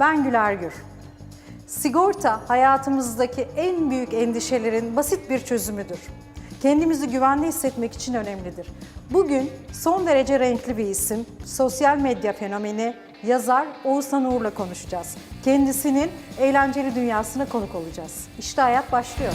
Ben Güler Gür. Sigorta hayatımızdaki en büyük endişelerin basit bir çözümüdür. Kendimizi güvende hissetmek için önemlidir. Bugün son derece renkli bir isim, sosyal medya fenomeni, yazar Oğuzhan Uğur'la konuşacağız. Kendisinin eğlenceli dünyasına konuk olacağız. İşte hayat başlıyor.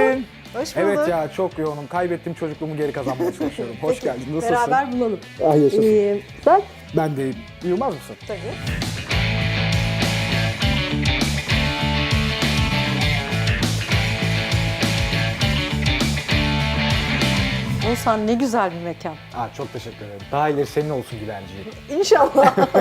Geldin. Hoş bulduk. Evet ya çok yoğunum. Kaybettiğim çocukluğumu geri kazanmaya çalışıyorum. Hoş geldin. Nasılsın? Beraber bulalım. Ah yaşasın. Ee, sen? Ben de uyumaz mısın? Tabii. Oğuzhan ne güzel bir mekan. Aa, çok teşekkür ederim. Daha ileri senin olsun Gülenciğim. İnşallah.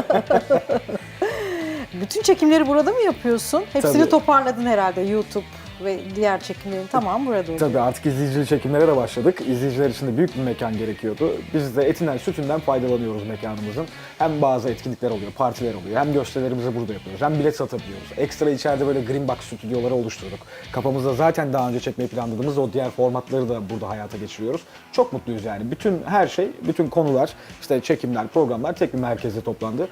Bütün çekimleri burada mı yapıyorsun? Hepsini Tabii. toparladın herhalde YouTube ve diğer çekimlerin tamam burada oluyor. Tabii artık izleyicili çekimlere de başladık. İzleyiciler için de büyük bir mekan gerekiyordu. Biz de etinden sütünden faydalanıyoruz mekanımızın. Hem bazı etkinlikler oluyor, partiler oluyor. Hem gösterilerimizi burada yapıyoruz. Hem bilet satabiliyoruz. Ekstra içeride böyle Green Box stüdyoları oluşturduk. Kafamızda zaten daha önce çekmeyi planladığımız o diğer formatları da burada hayata geçiriyoruz. Çok mutluyuz yani. Bütün her şey, bütün konular, işte çekimler, programlar tek bir merkezde toplandı.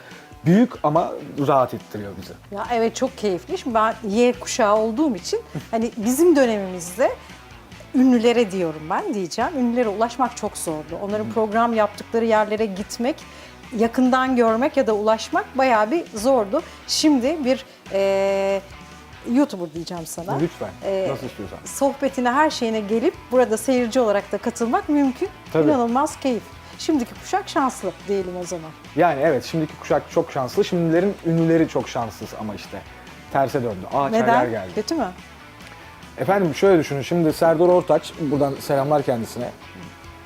Büyük ama rahat ettiriyor bizi. Ya evet çok keyifli. Şimdi ben Y kuşağı olduğum için hani bizim dönemimizde ünlülere diyorum ben diyeceğim. Ünlülere ulaşmak çok zordu. Onların program yaptıkları yerlere gitmek, yakından görmek ya da ulaşmak bayağı bir zordu. Şimdi bir eee YouTuber diyeceğim sana. Lütfen, Ee, nasıl istiyorsan. Sohbetine, her şeyine gelip burada seyirci olarak da katılmak mümkün. Tabii. İnanılmaz keyif. Şimdiki kuşak şanslı diyelim o zaman. Yani evet şimdiki kuşak çok şanslı. Şimdilerin ünlüleri çok şanssız ama işte terse döndü. Aa çaylar geldi. Kötü mü? Efendim şöyle düşünün şimdi Serdar Ortaç buradan selamlar kendisine.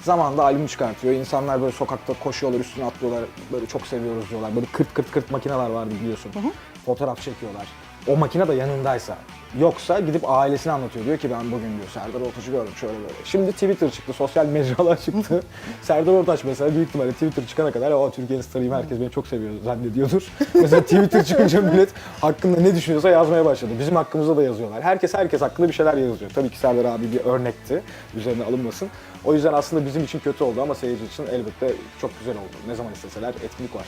Zamanında albüm çıkartıyor. İnsanlar böyle sokakta koşuyorlar, üstüne atlıyorlar. Böyle çok seviyoruz diyorlar. Böyle kırt kırt kırt makineler vardı biliyorsun. Fotoğraf çekiyorlar. O makine de yanındaysa. Yoksa gidip ailesine anlatıyor. Diyor ki ben bugün diyor Serdar Ortaç'ı gördüm şöyle böyle. Şimdi Twitter çıktı, sosyal mecralar çıktı. Serdar Ortaç mesela büyük ihtimalle Twitter çıkana kadar o Türkiye'nin starıyım herkes beni çok seviyor zannediyordur. mesela Twitter çıkınca millet hakkında ne düşünüyorsa yazmaya başladı. Bizim hakkımızda da yazıyorlar. Herkes herkes hakkında bir şeyler yazıyor. Tabii ki Serdar abi bir örnekti. Üzerine alınmasın. O yüzden aslında bizim için kötü oldu ama seyirci için elbette çok güzel oldu. Ne zaman isteseler etkinlik var.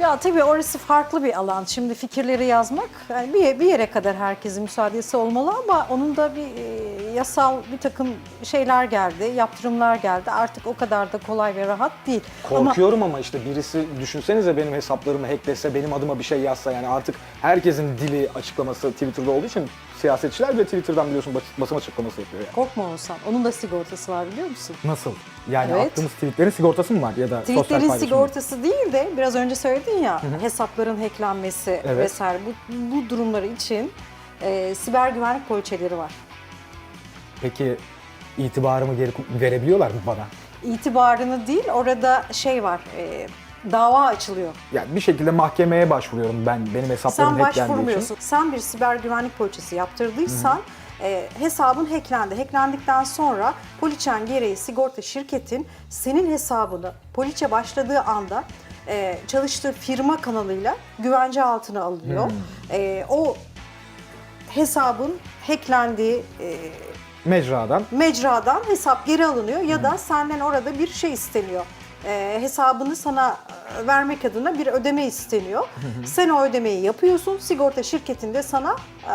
Ya tabii orası farklı bir alan. Şimdi fikirleri yazmak yani bir, bir yere kadar herkesin müsaadesi olmalı ama onun da bir e, yasal bir takım şeyler geldi, yaptırımlar geldi. Artık o kadar da kolay ve rahat değil. Ama Korkuyorum ama, işte birisi düşünsenize benim hesaplarımı hacklese, benim adıma bir şey yazsa yani artık herkesin dili açıklaması Twitter'da olduğu için siyasetçiler bile Twitter'dan biliyorsun bas- basın açıklaması yapıyor yani. korkma olsan. Onun da sigortası var biliyor musun? Nasıl? Yani Evet. attığımız tweetlerin sigortası mı var ya da sosyal Tweetlerin paylaşım mı? sigortası değil de biraz önce söyledin ya hesapların hacklenmesi Evet. vesaire bu, bu durumlar için e, siber güvenlik poliçeleri var. Peki itibarımı geri verebiliyorlar mı bana? İtibarını değil orada şey var e, dava açılıyor. Yani bir şekilde mahkemeye başvuruyorum ben benim hesaplarım Sen hacklendiği için. başvurmuyorsun. Sen bir siber güvenlik poliçesi yaptırdıysan e, hesabın hacklendi. Hacklendikten sonra poliçen gereği sigorta şirketin senin hesabını poliçe başladığı anda e, çalıştığı firma kanalıyla güvence altına alınıyor. E, o hesabın hacklendiği e, Mecradan mecradan hesap geri alınıyor ya da senden orada bir şey isteniyor. Ee, hesabını sana e, vermek adına bir ödeme isteniyor. Sen o ödemeyi yapıyorsun. Sigorta şirketinde sana e,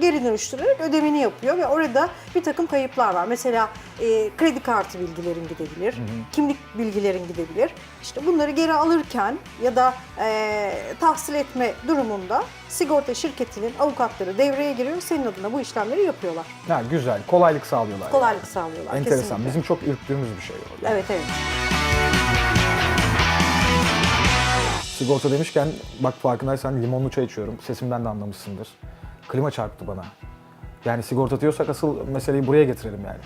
geri dönüştürerek ödemeni yapıyor ve orada bir takım kayıplar var. Mesela e, kredi kartı bilgilerin gidebilir, kimlik bilgilerin gidebilir. İşte bunları geri alırken ya da e, tahsil etme durumunda sigorta şirketinin avukatları devreye giriyor. Senin adına bu işlemleri yapıyorlar. ha, güzel kolaylık sağlıyorlar. Kolaylık sağlıyorlar. Enteresan. kesinlikle. Bizim çok ürktüğümüz bir şey o. Yani. Evet evet. Sigorta demişken bak farkındaysan limonlu çay içiyorum. Sesimden de anlamışsındır. Klima çarptı bana. Yani sigorta diyorsak asıl meseleyi buraya getirelim yani.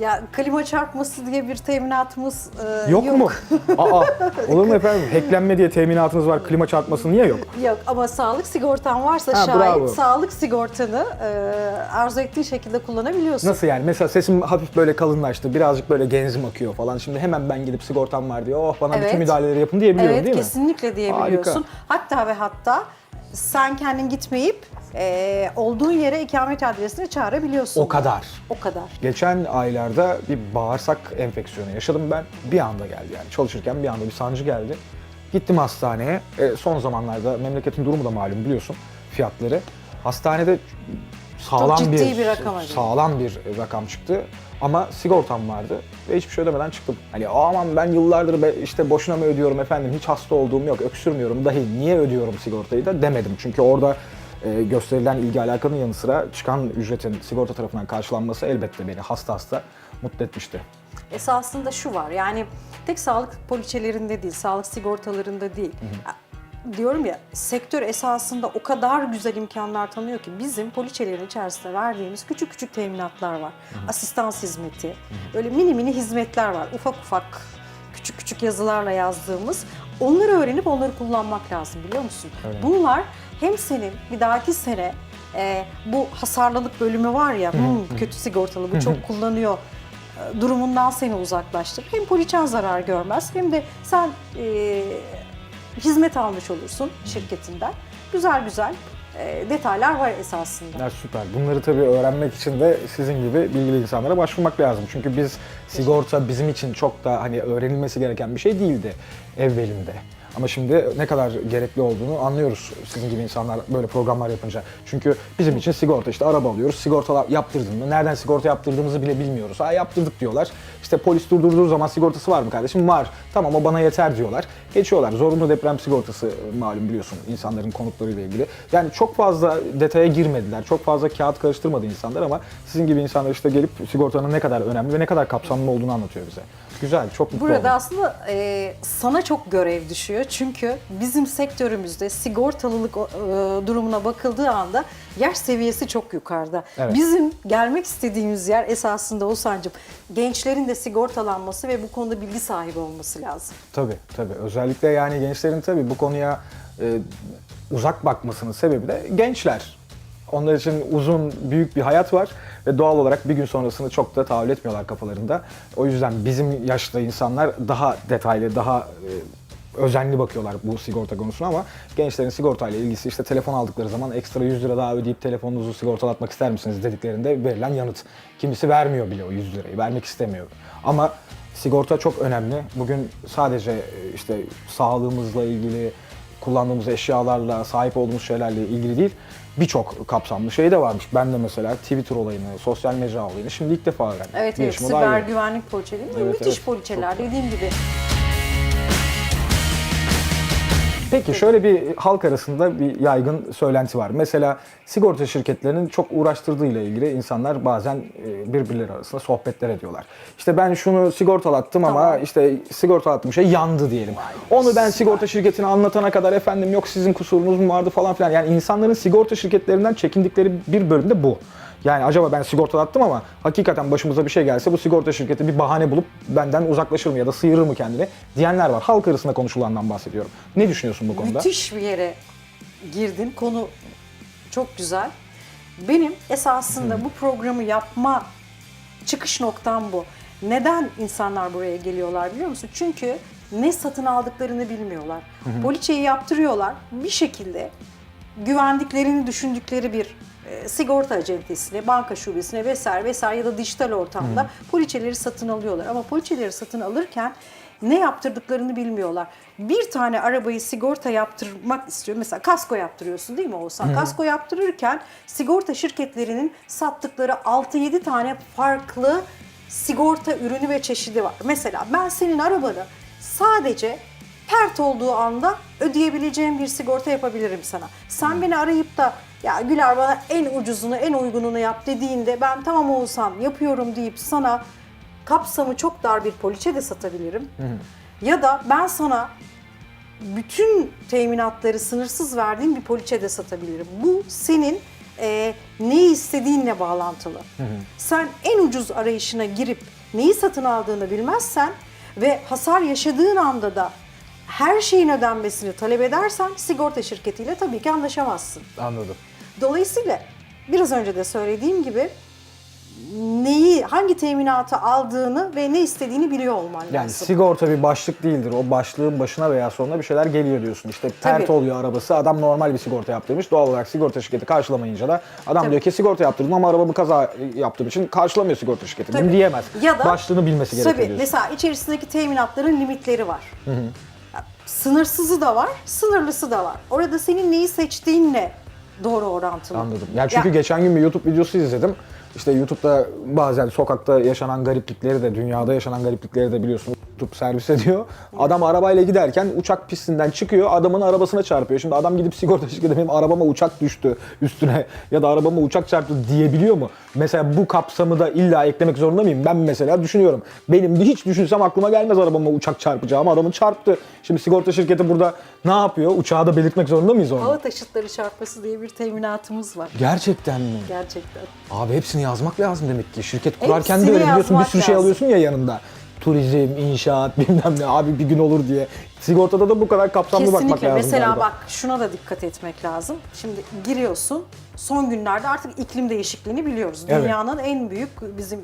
Ya klima çarpması diye bir teminatımız e, Yok, mu? Aa, olur mu efendim? Hacklenme diye teminatınız var, klima çarpması niye yok? Yok ama sağlık sigortan varsa Ha, şayet bravo. sağlık sigortanı e, arzu ettiğin şekilde kullanabiliyorsun. Nasıl yani? Mesela sesim hafif böyle kalınlaştı, birazcık böyle genzim akıyor falan. Şimdi hemen ben gidip sigortam var diye, oh bana Evet. bütün müdahaleleri yapın diyebiliyorum Evet değil mi? kesinlikle diyebiliyorsun. Hatta ve hatta sen kendin gitmeyip e, olduğun yere ikamet adresini çağırabiliyorsun. O kadar. O kadar. Geçen aylarda bir bağırsak enfeksiyonu yaşadım ben. Bir anda geldi yani. Çalışırken bir anda bir sancı geldi. Gittim hastaneye. E, son zamanlarda memleketin durumu da malum biliyorsun fiyatları. Hastanede sağlam ciddi bir, bir rakam sağlam bir rakam çıktı. Ama sigortam vardı ve hiçbir şey ödemeden çıktım. Hani aman ben yıllardır be- işte boşuna mı ödüyorum efendim hiç hasta olduğum yok öksürmüyorum dahi niye ödüyorum sigortayı da demedim. Çünkü orada e, gösterilen ilgi alakanın yanı sıra çıkan ücretin sigorta tarafından karşılanması elbette beni hasta hasta mutlu etmişti. Esasında şu var yani tek sağlık poliçelerinde değil, sağlık sigortalarında değil. Diyorum ya sektör esasında o kadar güzel imkanlar tanıyor ki bizim poliçelerin içerisinde verdiğimiz küçük küçük teminatlar var. Asistans hizmeti, böyle mini mini hizmetler var. Ufak ufak küçük küçük yazılarla yazdığımız. Onları öğrenip onları kullanmak lazım biliyor musun? Öyle. Bunlar hem senin bir dahaki sene e, bu hasarlılık bölümü var ya, "Hmm, kötü sigortalı bu çok kullanıyor e, durumundan seni uzaklaştırır. Hem poliçen zarar görmez hem de sen e, hizmet almış olursun şirketinden. Güzel güzel e, detaylar var esasında. Ya süper. Bunları tabii öğrenmek için de sizin gibi bilgili insanlara başvurmak lazım. Çünkü biz sigorta bizim için çok da hani öğrenilmesi gereken bir şey değildi evvelinde. Ama şimdi ne kadar gerekli olduğunu anlıyoruz sizin gibi insanlar böyle programlar yapınca. Çünkü bizim için sigorta işte araba alıyoruz. Sigorta yaptırdın mı? Nereden sigorta yaptırdığımızı bile bilmiyoruz. Ha yaptırdık diyorlar. İşte polis durdurduğu zaman sigortası var mı kardeşim? Var. Tamam o bana yeter diyorlar. Geçiyorlar. Zorunlu deprem sigortası malum biliyorsun insanların konutlarıyla ilgili. Yani çok fazla detaya girmediler. Çok fazla kağıt karıştırmadı insanlar ama sizin gibi insanlar işte gelip sigortanın ne kadar önemli ve ne kadar kapsamlı olduğunu anlatıyor bize. Güzel, çok mutlu Burada oldum. aslında e, sana çok görev düşüyor. Çünkü bizim sektörümüzde sigortalılık e, durumuna bakıldığı anda yaş seviyesi çok yukarıda. Evet. Bizim gelmek istediğimiz yer esasında o sancım. Gençlerin de sigortalanması ve bu konuda bilgi sahibi olması lazım. Tabii tabii. Özellikle yani gençlerin tabii bu konuya e, uzak bakmasının sebebi de gençler. Onlar için uzun, büyük bir hayat var ve doğal olarak bir gün sonrasını çok da tahayyül etmiyorlar kafalarında. O yüzden bizim yaşlı insanlar daha detaylı, daha e, özenli bakıyorlar bu sigorta konusuna ama gençlerin sigortayla ilgisi işte telefon aldıkları zaman ekstra 100 lira daha ödeyip telefonunuzu sigortalatmak ister misiniz dediklerinde verilen yanıt. Kimisi vermiyor bile o 100 lirayı, vermek istemiyor. Ama sigorta çok önemli. Bugün sadece e, işte sağlığımızla ilgili, kullandığımız eşyalarla, sahip olduğumuz şeylerle ilgili değil, birçok kapsamlı şey de varmış. Ben de mesela Twitter olayını, sosyal mecra olayını şimdi ilk defa öğrendim. Evet, evet siber güvenlik poliçeleri Evet, müthiş evet. poliçeler dediğim gibi. Peki şöyle bir halk arasında bir yaygın söylenti var. Mesela sigorta şirketlerinin çok uğraştırdığıyla ilgili insanlar bazen e, birbirleri arasında sohbetler ediyorlar. İşte ben şunu sigortalattım ama Tamam. işte sigortalattığım şey yandı diyelim. Onu ben sigorta şirketine anlatana kadar efendim yok sizin kusurunuz mu vardı falan filan. Yani insanların sigorta şirketlerinden çekindikleri bir bölümde bu. Yani acaba ben sigortalattım ama hakikaten başımıza bir şey gelse bu sigorta şirketi bir bahane bulup benden uzaklaşır mı ya da sıyırır mı kendini diyenler var. Halk arasında konuşulandan bahsediyorum. Ne düşünüyorsun bu konuda? Müthiş bir yere girdin. Konu çok güzel. Benim esasında bu programı yapma çıkış noktam bu. Neden insanlar buraya geliyorlar biliyor musun? Çünkü ne satın aldıklarını bilmiyorlar. Poliçeyi yaptırıyorlar. Bir şekilde güvendiklerini düşündükleri bir e, sigorta acentesine, banka şubesine vesaire vesaire ya da dijital ortamda poliçeleri satın alıyorlar. Ama poliçeleri satın alırken ne yaptırdıklarını bilmiyorlar. Bir tane arabayı sigorta yaptırmak istiyor. Mesela kasko yaptırıyorsun değil mi Oğuzhan? Kasko yaptırırken sigorta şirketlerinin sattıkları 6-7 tane farklı sigorta ürünü ve çeşidi var. Mesela ben senin arabanı sadece pert olduğu anda ödeyebileceğim bir sigorta yapabilirim sana. Sen beni arayıp da ya Güler bana en ucuzunu, en uygununu yap dediğinde ben tamam Oğuzhan yapıyorum deyip sana kapsamı çok dar bir poliçe de satabilirim. Ya da ben sana bütün teminatları sınırsız verdiğim bir poliçe de satabilirim. Bu senin e, neyi istediğinle bağlantılı. Sen en ucuz arayışına girip neyi satın aldığını bilmezsen ve hasar yaşadığın anda da her şeyin ödenmesini talep edersen sigorta şirketiyle tabii ki anlaşamazsın. Anladım. Dolayısıyla biraz önce de söylediğim gibi neyi, hangi teminatı aldığını ve ne istediğini biliyor olman Yani lazım. sigorta bir başlık değildir. O başlığın başına veya sonuna bir şeyler geliyor diyorsun. İşte pert Tabii. oluyor arabası. Adam normal bir sigorta yaptırmış. Doğal olarak sigorta şirketi karşılamayınca da adam Tabii. diyor ki sigorta yaptırdım ama arabamı kaza yaptığım için karşılamıyor sigorta şirketi. Bunu diyemez. Ya da- Başlığını bilmesi gerekiyor Tabii diyorsun. mesela içerisindeki teminatların limitleri var. Ya, Sınırsızı da var, sınırlısı da var. Orada senin neyi seçtiğinle doğru orantılı. Anladım. Yani çünkü Ya- geçen gün bir YouTube videosu izledim. İşte YouTube'da bazen sokakta yaşanan gariplikleri de, dünyada yaşanan gariplikleri de biliyorsun YouTube servis ediyor. Adam arabayla giderken uçak pistinden çıkıyor, adamın arabasına çarpıyor. Şimdi adam gidip sigorta şirketi benim arabama uçak düştü üstüne ya da arabama uçak çarptı diyebiliyor mu? Mesela bu kapsamı da illa eklemek zorunda mıyım? Ben mesela düşünüyorum. Benim de hiç düşünsem aklıma gelmez arabama uçak çarpacağı ama adamın çarptı. Şimdi sigorta şirketi burada ne yapıyor? Uçağı da belirtmek zorunda mıyız orada? Hava taşıtları çarpması diye bir teminatımız var. Gerçekten mi? Gerçekten. Abi hepsini yazmak lazım demek ki. Şirket kurarken de Hepsini öyle biliyorsun bir yazmak sürü şey lazım. alıyorsun ya yanında. Turizm, inşaat bilmem ne abi bir gün olur diye. Sigortada da bu kadar kapsamlı bakmak Kesinlikle. lazım Mesela galiba. bak şuna da dikkat etmek lazım. Şimdi giriyorsun. Son günlerde artık iklim değişikliğini biliyoruz. Evet. Dünyanın en büyük bizim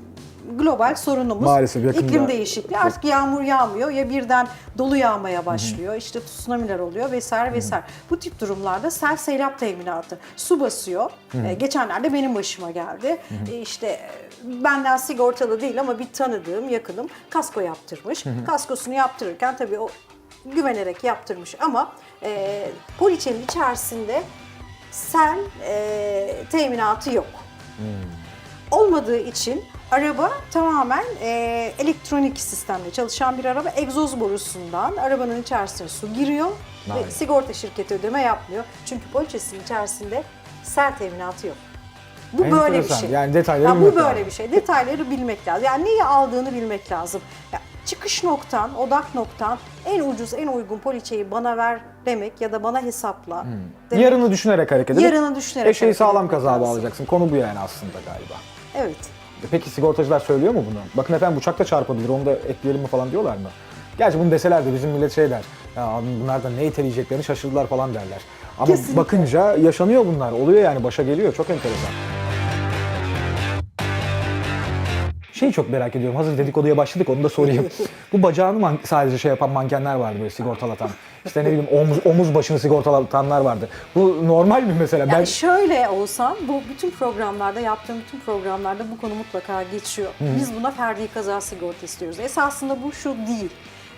global sorunumuz Maalesef yakında- iklim değişikliği. Artık yağmur yağmıyor ya birden dolu yağmaya başlıyor. İşte tsunami'ler oluyor vesaire vesaire. Bu tip durumlarda sel seylap teminatı. Su basıyor. Ee, geçenlerde benim başıma geldi. Ee, işte e, benden sigortalı değil ama bir tanıdığım, yakınım kasko yaptırmış. Kaskosunu yaptırırken tabii o güvenerek yaptırmış ama e, poliçenin içerisinde sel e, teminatı yok. Olmadığı için araba tamamen e, elektronik sistemle çalışan bir araba. Egzoz borusundan arabanın içerisine su giriyor Vay. ve sigorta şirketi ödeme yapmıyor. Çünkü poliçesinin içerisinde sel teminatı yok. Bu böyle bir Enteresan. şey. Yani detayları Ya bu böyle lazım. bir şey. Detayları bilmek lazım. Yani neyi aldığını bilmek lazım. Ya çıkış noktan, odak noktan en ucuz, en uygun poliçeyi bana ver demek ya da bana hesapla demek. Yarını düşünerek hareket edip Yarını düşünerek eşeği sağlam etmek kaza lazım. bağlayacaksın. Konu bu yani aslında galiba. Evet. Peki sigortacılar söylüyor mu bunu? Bakın efendim uçak da çarpabilir onu da ekleyelim mi falan diyorlar mı? Gerçi bunu deseler de bizim millet şey der. Ya bunlar da ne iteleyeceklerini şaşırdılar falan derler. Ama Kesinlikle. bakınca yaşanıyor bunlar. Oluyor yani başa geliyor. Çok enteresan. Şeyi çok merak ediyorum. Hazır dedikoduya başladık onu da sorayım. Bu bacağını sadece şey yapan mankenler vardı böyle sigortalatan. İşte ne bileyim omuz, omuz başını sigortalatanlar vardı. Bu normal mi mesela? Yani Ben şöyle olsam bu bütün programlarda yaptığım bütün programlarda bu konu mutlaka geçiyor. Biz buna ferdi kaza sigorta istiyoruz. Esasında bu şu değil.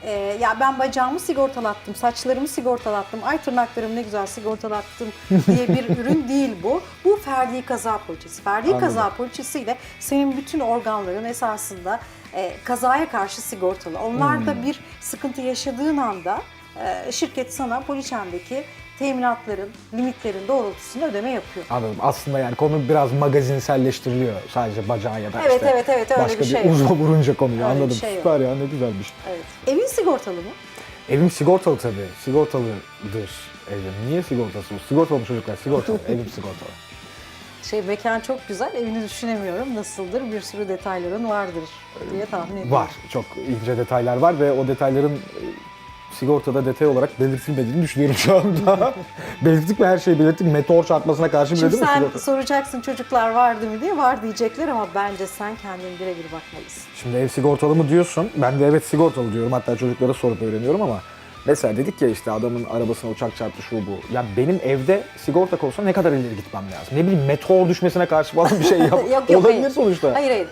Ee, ya ben bacağımı sigortalattım, saçlarımı sigortalattım, ay tırnaklarımı ne güzel sigortalattım diye bir ürün değil bu. Bu ferdi kaza poliçesi. Ferdi Anladım. kaza poliçesiyle senin bütün organların esasında e, kazaya karşı sigortalı. Onlarda bir sıkıntı yaşadığın anda e, şirket sana poliçendeki teminatların, limitlerin doğrultusunda ödeme yapıyor. Anladım. Aslında yani konu biraz magazinselleştiriliyor. Sadece bacağı ya da Evet, işte evet, evet, öyle başka bir şey uzva vurunca konuyu. Öyle bir Anladım. şey yok. Süper ya ne güzelmiş. Evet. Evin sigortalı mı? Evim sigortalı tabii. Sigortalıdır evim. Niye sigortası? Sigortalı mı çocuklar? Sigortalı. evim sigortalı. Şey mekan çok güzel, evini düşünemiyorum. Nasıldır? Bir sürü detayların vardır diye tahmin ediyorum. Var. Çok ince detaylar var ve o detayların e, sigortada detay olarak belirtilmediğini düşünüyorum şu anda. belirttik mi her şeyi belirttik. Meteor çarpmasına karşı bile Şimdi değil mi sen sigorta? soracaksın çocuklar vardı mı diye var diyecekler ama bence sen kendin birebir bakmalısın. Şimdi ev sigortalı mı diyorsun? Ben de evet sigortalı diyorum. Hatta çocuklara sorup öğreniyorum ama mesela dedik ya işte adamın arabasına uçak çarptı şu bu. Ya benim evde sigorta olsa ne kadar ileri gitmem lazım? Ne bileyim meteor düşmesine karşı falan bir şey yap. Yok, yok, Olabilir hayır. sonuçta. Hayır hayır.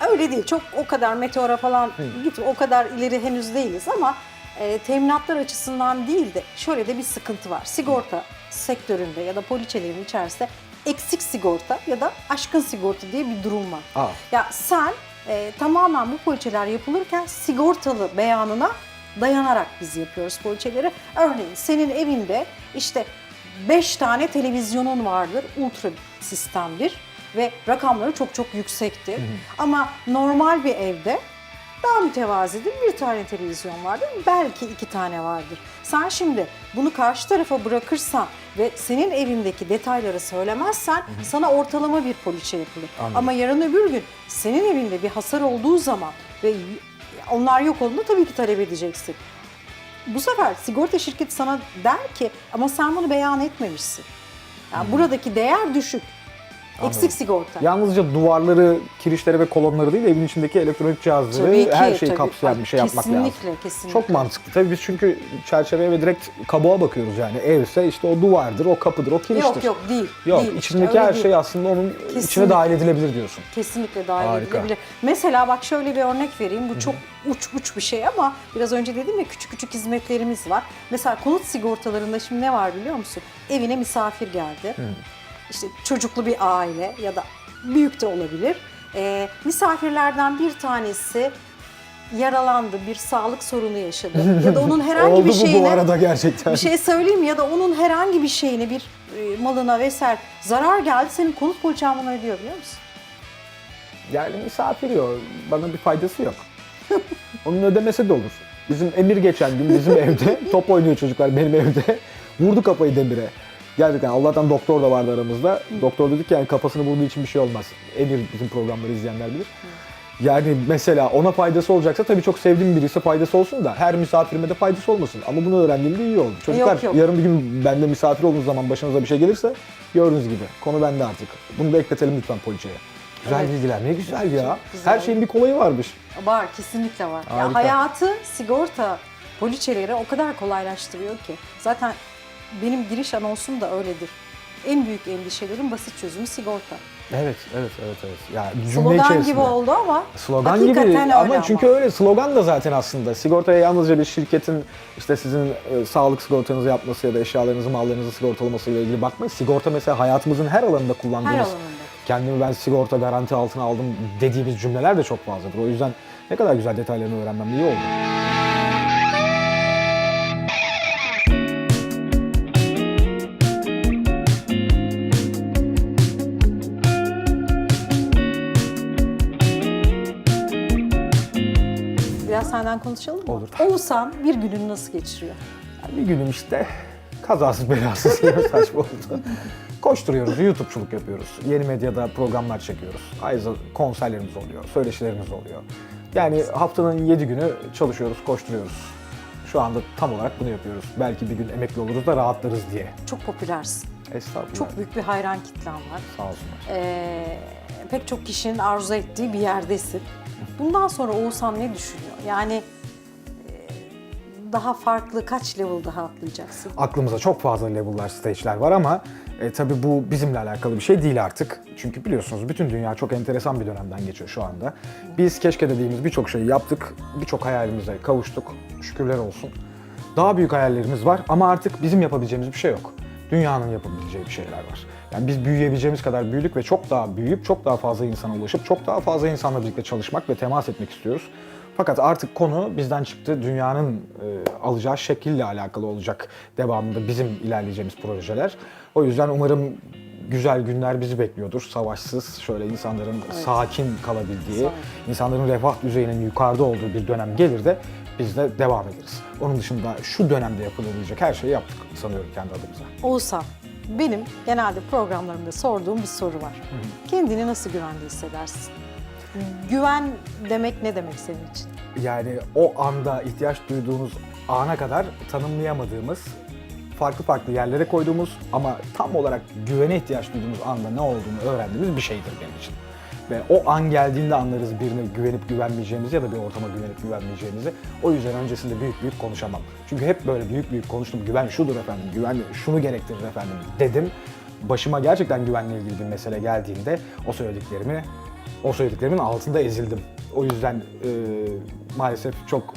Ya öyle değil. Çok o kadar meteora falan git o kadar ileri henüz değiliz ama e, teminatlar açısından değil de şöyle de bir sıkıntı var. Sigorta sektöründe ya da poliçelerin içerisinde eksik sigorta ya da aşkın sigorta diye bir durum var. Aa. Ya sen e, tamamen bu poliçeler yapılırken sigortalı beyanına dayanarak biz yapıyoruz poliçeleri. Örneğin senin evinde işte 5 tane televizyonun vardır. Ultra sistem bir ve rakamları çok çok yüksektir. Ama normal bir evde Daha mütevazidir. Bir tane televizyon vardır. Belki iki tane vardır. Sen şimdi bunu karşı tarafa bırakırsan ve senin evindeki detayları söylemezsen sana ortalama bir poliçe yapılır. Anladım. Ama yarın öbür gün senin evinde bir hasar olduğu zaman ve onlar yok olduğunda tabii ki talep edeceksin. Bu sefer sigorta şirketi sana der ki ama sen bunu beyan etmemişsin. Yani buradaki değer düşük. Eksik sigorta. Yalnızca duvarları, kirişleri ve kolonları değil, evin içindeki elektronik cihazları, Tabii ki, her şeyi tabii. kapsayan bir şey yapmak lazım. Kesinlikle, kesinlikle. Çok mantıklı. Tabii biz çünkü çerçeveye ve direkt kabuğa bakıyoruz yani. Evse işte o duvardır, o kapıdır, o kiriştir. Yok yok değil. Yok, değil. içindeki öyle her değil. şey aslında onun içine Kesinlikle. dahil edilebilir diyorsun. Kesinlikle dahil Harika. edilebilir. Mesela bak şöyle bir örnek vereyim. Bu çok uç uç bir şey ama biraz önce dedim ya küçük küçük hizmetlerimiz var. Mesela konut sigortalarında şimdi ne var biliyor musun? Evine misafir geldi. İşte çocuklu bir aile ya da büyük de olabilir. Ee, misafirlerden bir tanesi yaralandı, bir sağlık sorunu yaşadı ya da onun herhangi bir şeyine bu arada gerçekten. bir şey söyleyeyim ya da onun herhangi bir şeyine bir e, malına vesaire zarar geldi senin konut poliçen bunu ödüyor biliyor musun? Yani misafir yok. Bana bir faydası yok. Onun ödemesi de olur. Bizim Emir geçen gün bizim evde top oynuyor çocuklar benim evde. Vurdu kafayı demire. Gerçekten Allah'tan doktor da vardı aramızda. Doktor dedi ki yani kafasını vurduğu için bir şey olmaz. Emir bizim programları izleyenler bilir. Yani mesela ona faydası olacaksa tabii çok sevdiğim birisi faydası olsun da her misafirime de faydası olmasın. Ama bunu öğrendiğimde iyi oldu. Çocuklar Yok, yok. yarın bir gün bende misafir olduğunuz zaman başınıza bir şey gelirse gördüğünüz gibi konu bende artık. Bunu da ekletelim lütfen poliçeye. Güzel Evet. bilgiler ne güzel ya. güzel. Her şeyin bir kolayı varmış. Var, kesinlikle var. Ya Harika. hayatı sigorta poliçeleri o kadar kolaylaştırıyor ki. Zaten benim giriş anonsum da öyledir. En büyük endişelerin basit çözümü sigorta. Evet, evet, evet, evet. Ya cümle Slogan içerisinde. gibi oldu ama Slogan hakikaten gibi öyle ama çünkü öyle slogan da zaten aslında sigortaya yalnızca bir şirketin işte sizin e, sağlık sigortanızı yapması ya da eşyalarınızı, mallarınızı sigortalaması ile ilgili bakmayın. Sigorta mesela hayatımızın her alanında kullandığımız Her alanında. kendimi ben sigorta garanti altına aldım dediğimiz cümleler de çok fazladır. O yüzden ne kadar güzel detaylarını öğrenmem iyi oldu. Senden konuşalım mı? Olur. Oğuzhan bir gününü nasıl geçiriyor? Yani bir günüm işte kazasız belasız yine saçma oldu. Koşturuyoruz, YouTube'çuluk yapıyoruz. Yeni medyada programlar çekiyoruz. Ayrıca konserlerimiz oluyor, söyleşilerimiz oluyor. Yani haftanın 7 günü çalışıyoruz, koşturuyoruz. Şu anda tam olarak bunu yapıyoruz. Belki bir gün emekli oluruz da rahatlarız diye. Çok popülersin. Estağfurullah. Çok büyük bir hayran kitlen var. Sağ olsunlar. Ee, pek çok kişinin arzu ettiği bir yerdesin. Bundan sonra Oğuzhan ne düşünüyor? Yani e, daha farklı kaç level daha atlayacaksın? Aklımıza çok fazla level'lar, stage'ler var ama e, tabii bu bizimle alakalı bir şey değil artık. Çünkü biliyorsunuz bütün dünya çok enteresan bir dönemden geçiyor şu anda. Biz keşke dediğimiz birçok şeyi yaptık, birçok hayalimize kavuştuk. Şükürler olsun. Daha büyük hayallerimiz var ama artık bizim yapabileceğimiz bir şey yok. Dünyanın yapabileceği bir şeyler var. Yani biz büyüyebileceğimiz kadar büyüdük ve çok daha büyüyüp çok daha fazla insana ulaşıp çok daha fazla insanla birlikte çalışmak ve temas etmek istiyoruz. Fakat artık konu bizden çıktı. Dünyanın e, alacağı şekille alakalı olacak devamında bizim ilerleyeceğimiz projeler. O yüzden umarım güzel günler bizi bekliyordur. Savaşsız, şöyle insanların sakin kalabildiği, Sakin. insanların refah düzeyinin yukarıda olduğu bir dönem gelir de biz de devam ederiz. Onun dışında şu dönemde yapılabilecek her şeyi yaptık sanıyorum kendi adımıza. Oğuzhan, benim genelde programlarımda sorduğum bir soru var. Kendini nasıl güvende hissedersin? Güven demek ne demek senin için? yani o anda ihtiyaç duyduğumuz ana kadar tanımlayamadığımız, farklı farklı yerlere koyduğumuz ama tam olarak güvene ihtiyaç duyduğumuz anda ne olduğunu öğrendiğimiz bir şeydir benim için. Ve o an geldiğinde anlarız birine güvenip güvenmeyeceğimizi ya da bir ortama güvenip güvenmeyeceğimizi. O yüzden öncesinde büyük büyük konuşamam. Çünkü hep böyle büyük büyük konuştum. Güven şudur efendim, güven şunu gerektirir efendim dedim. Başıma gerçekten güvenle ilgili bir mesele geldiğinde o söylediklerimi, o söylediklerimin altında ezildim. O yüzden e, maalesef çok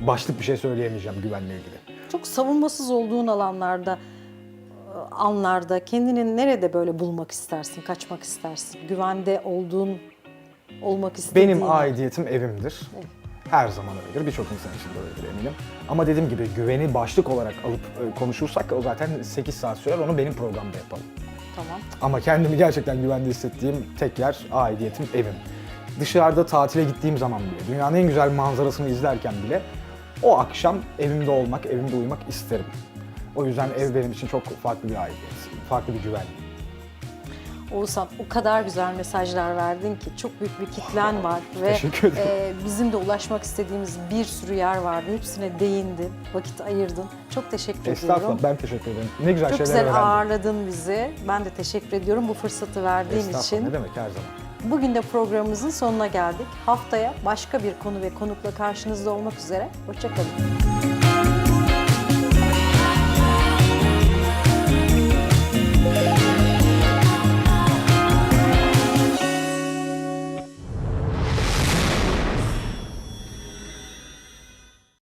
başlık bir şey söyleyemeyeceğim güvenle ilgili. Çok savunmasız olduğun alanlarda, anlarda kendini nerede böyle bulmak istersin, kaçmak istersin? Güvende olduğun, olmak istediğin. Benim aidiyetim evimdir. Her zaman öyledir. Birçok insan için de öyledir eminim. Ama dediğim gibi güveni başlık olarak alıp e, konuşursak o zaten 8 saat sürer. Onu benim programda yapalım. Tamam. Ama kendimi gerçekten güvende hissettiğim tek yer aidiyetim evim. dışarıda tatile gittiğim zaman bile, dünyanın en güzel manzarasını izlerken bile o akşam evimde olmak, evimde uyumak isterim. O yüzden ev benim için çok farklı bir aidiyet, farklı bir güven. Oğuzhan o kadar güzel mesajlar verdin ki çok büyük bir kitlen var ve Teşekkür ederim. e, bizim de ulaşmak istediğimiz bir sürü yer vardı. Hepsine değindin, vakit ayırdın. Çok teşekkür ediyorum. Estağfurullah, ben teşekkür ederim. Ne güzel Çok şeyler güzel öğrendim. ağırladın bizi. Ben de teşekkür ediyorum bu fırsatı verdiğin Estağfurullah, için. ne demek her zaman. Bugün de programımızın sonuna geldik. Haftaya başka bir konu ve konukla karşınızda olmak üzere. Hoşçakalın.